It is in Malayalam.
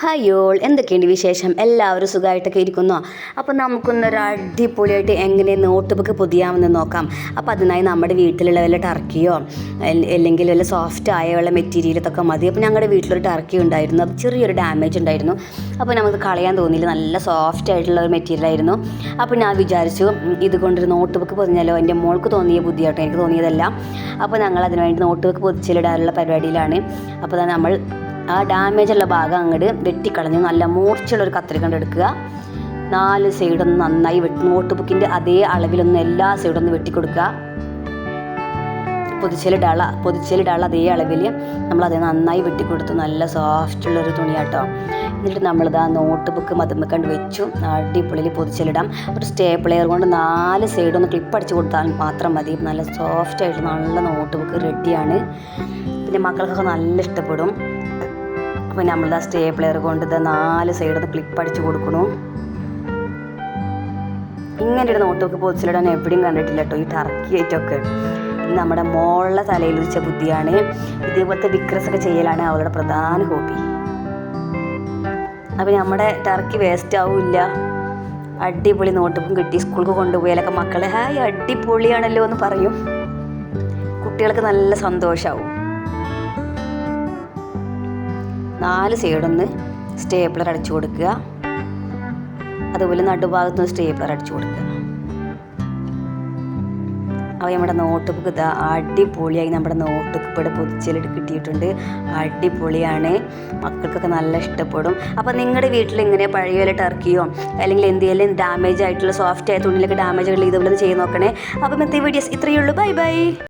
ഹയോൾ എന്തൊക്കെയുണ്ട് വിശേഷം? എല്ലാവരും സുഖമായിട്ടൊക്കെ ഇരിക്കുന്നോ. അപ്പോൾ നമുക്കൊന്നൊരു അടിപൊളിയായിട്ട് എങ്ങനെ നോട്ട് ബുക്ക് പൊതിയാമെന്ന് നോക്കാം. അപ്പോൾ അതിനായി നമ്മുടെ വീട്ടിലുള്ള വല്ല ടർക്കിയോ അല്ലെങ്കിൽ വല്ല സോഫ്റ്റ് ആയ വല്ല മെറ്റീരിയലൊക്കെ മതി. അപ്പോൾ ഞങ്ങളുടെ വീട്ടിലൊരു ടർക്കി ഉണ്ടായിരുന്നു. അത് ചെറിയൊരു ഡാമേജ് ഉണ്ടായിരുന്നു. അപ്പോൾ നമുക്ക് കളയാൻ തോന്നിയില്ല. നല്ല സോഫ്റ്റ് ആയിട്ടുള്ള ഒരു മെറ്റീരിയൽ ആയിരുന്നു. അപ്പോൾ ഞാൻ വിചാരിച്ചു ഇതുകൊണ്ടൊരു ഇത് കൊണ്ടൊരു നോട്ട് ബുക്ക് പൊതിഞ്ഞാലോ? എന്റെ മോൾക്ക് തോന്നിയ ബുദ്ധിയാട്ടോ. എനിക്ക് തോന്നിയതല്ല. അപ്പോൾ ഞങ്ങൾ അതിനുവേണ്ടി നോട്ട് ബുക്ക് പൊതിച്ചിലിടാനുള്ള പരിപാടിയിലാണ്. അപ്പോൾ നമ്മൾ ആ ഡാമേജ് ഉള്ള ഭാഗം അങ്ങോട്ട് വെട്ടിക്കളഞ്ഞ്. നല്ല മൂർച്ചയുള്ളൊരു കത്രിക കൊണ്ട് എടുക്കുക. നാല് സൈഡും നന്നായി വെട്ടി നോട്ട് ബുക്കിന്റെ അതേ അളവിലൊന്ന് എല്ലാ സൈഡും ഒന്ന് വെട്ടിക്കൊടുക്കുക. പൊതിച്ചലിടാള പൊതിച്ചലിടാള അതേ അളവിൽ നമ്മളത് നന്നായി വെട്ടിക്കൊടുത്തു. നല്ല സോഫ്റ്റുള്ളൊരു തുണിയാട്ടോ. എന്നിട്ട് നമ്മളിത് ആ നോട്ട് ബുക്ക് മതുമ്മ കണ്ട് വെച്ചു. അടിപൊളിയിൽ പൊതിച്ചലിടാം. ഒരു സ്റ്റേപ്ലെയർ കൊണ്ട് നാല് സൈഡൊന്ന് ക്ലിപ്പ് അടിച്ച് കൊടുത്താൽ മാത്രം മതി. നല്ല സോഫ്റ്റ് ആയിട്ട് നല്ല നോട്ട് ബുക്ക് റെഡിയാണ് പിന്നെ മക്കൾക്കൊക്കെ നല്ല ഇഷ്ടപ്പെടും. അപ്പോൾ നമ്മളുടെ സ്റ്റേപ്ലെയർ കൊണ്ട് ഇത് നാല് സൈഡിൽ നിന്ന് ക്ലിപ്പ് അടിച്ച് കൊടുക്കണു. ഇങ്ങനെ ഒരു നോട്ട് ബുക്ക് പൊതിച്ചിലിടാൻ എവിടെയും കണ്ടിട്ടില്ല കേട്ടോ ഈ ടർക്കി ആയിട്ടൊക്കെ നമ്മുടെ മോളുടെ തലയിൽ വെച്ച ബുദ്ധിയാണ്. ഇതേപോലത്തെ വിക്രസൊക്കെ ചെയ്യലാണ് അവളുടെ പ്രധാന ഹോബി അപ്പം നമ്മുടെ ടർക്കി വേസ്റ്റ് ആവില്ല. അടിപൊളി നോട്ട് ബുക്കും കിട്ടി. സ്കൂൾക്ക് കൊണ്ടുപോയാലൊക്കെ മക്കളെ ഹായ് അടിപൊളിയാണല്ലോ എന്ന് പറയും. കുട്ടികൾക്ക് നല്ല സന്തോഷമാവും നാല് സൈഡൊന്ന് സ്റ്റേപ്ലർ അടിച്ചു കൊടുക്കുക. അതുപോലെ നടുഭാഗത്ത് സ്റ്റേപ്ലർ അടിച്ചു കൊടുക്കുക. അപ്പോൾ നമ്മുടെ നോട്ട് ബുക്ക് ഇതാ അടിപൊളിയായി നമ്മുടെ നോട്ട് ബുക്ക് ഇവിടെ പൊതിച്ചിലിട്ട് കിട്ടിയിട്ടുണ്ട്. അടിപൊളിയാണ്. മക്കൾക്കൊക്കെ നല്ല ഇഷ്ടപ്പെടും. അപ്പോൾ നിങ്ങളുടെ വീട്ടിൽ ഇങ്ങനെ പഴയ വല്ല ടർക്കിയോ അല്ലെങ്കിൽ എന്തെങ്കിലും ഡാമേജ് ആയിട്ടുള്ള സോഫ്റ്റ് ആയ തുണിയിലൊക്കെ ഡാമേജ് ഉള്ള ഇതുപോലെ ചെയ്ത് നോക്കണേ. അപ്പം ഇന്നത്തെ വീഡിയോസ് ഇത്രയേ ഉള്ളൂ. Bye bye.